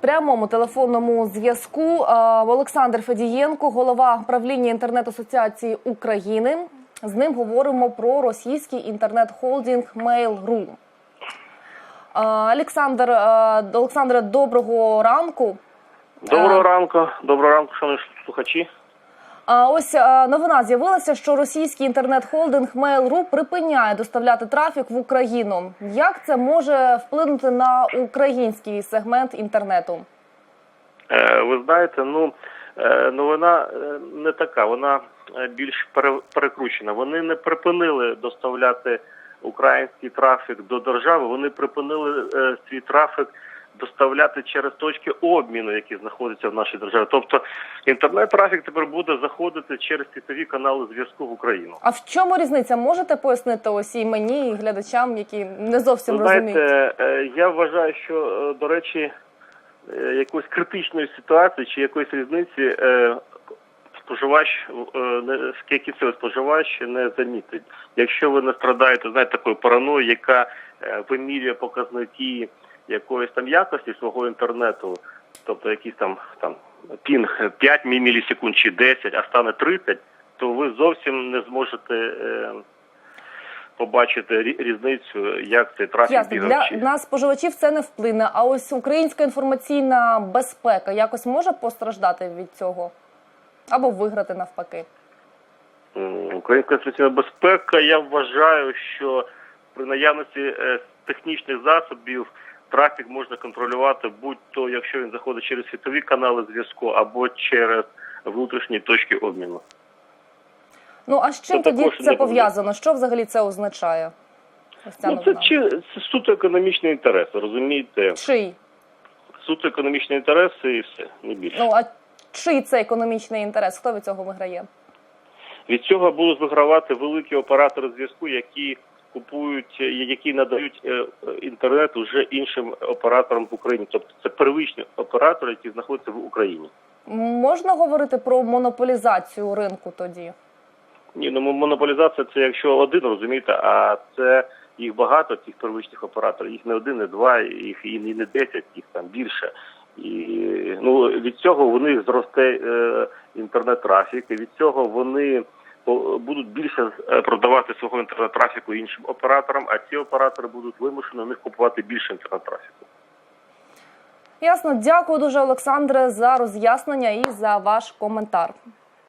прямому телефонному зв'язку е, Олександр Федієнко, голова правління інтернет-асоціації України. З ним говоримо про російський інтернет-холдинг Mail.ru. Е, Олександр, е, Олександре, доброго ранку. Доброго ранку, доброго ранку, шановні слухачі. А ось е, новина з'явилася, що російський інтернет-холдинг Mail.ru припиняє доставляти трафік в Україну. Як це може вплинути на український сегмент інтернету? Е, Ви знаєте, ну е, новина е, не така, вона більш пере- перекручена. Вони не припинили доставляти український трафік до держави. Вони припинили свій трафік доставляти через точки обміну, які знаходяться в нашій державі. Тобто інтернет-трафік тепер буде заходити через світові канали зв'язку в Україну. А в чому різниця? Можете пояснити ось і мені, і глядачам, які не зовсім Ви розуміють? е, я вважаю, що е, до речі, е, якоїсь критичної ситуації чи якоїсь різниці споживач не кінцевий споживач не замітить. Якщо ви не страдаєте, знаєте, такою параною, яка вимірює показники якоїсь там якості свого інтернету, тобто якийсь там там пінг 5 мілісекунд чи 10, а стане 30, то ви зовсім не зможете. Е, Побачити різницю, як цей трафік Ясно, бігав. для нас споживачів це не вплине. А ось українська інформаційна безпека якось може постраждати від цього або виграти навпаки. Українська інформаційна безпека. Я вважаю, що при наявності е, технічних засобів трафік можна контролювати, будь-то якщо він заходить через світові канали зв'язку або через внутрішні точки обміну. Ну а з чим Це тоді це пов'язано? Що взагалі це означає? Ось Ну це чи це суто економічні інтереси, розумієте? Чий? Суто економічні інтереси і все, не більше. Ну а чий це економічний інтерес? Хто від цього виграє? Від цього будуть вигравати великі оператори зв'язку, які купують, е, які надають е, інтернет уже іншим операторам в Україні. Тобто це первичні оператори, які знаходяться в Україні. Можна говорити про монополізацію ринку тоді? Ні, ну монополізація це якщо один, розумієте, а це їх багато, цих первичних операторів. Їх не один, не два, їх і не десять, їх там більше. І ну від цього них зросте е, інтернет-трафік, і від цього вони будуть більше е, продавати свого інтернет-трафіку іншим операторам, а ці оператори будуть вимушені у них купувати більше інтернет-трафіку. Ясно, дякую дуже, Олександре, за роз'яснення і за ваш коментар.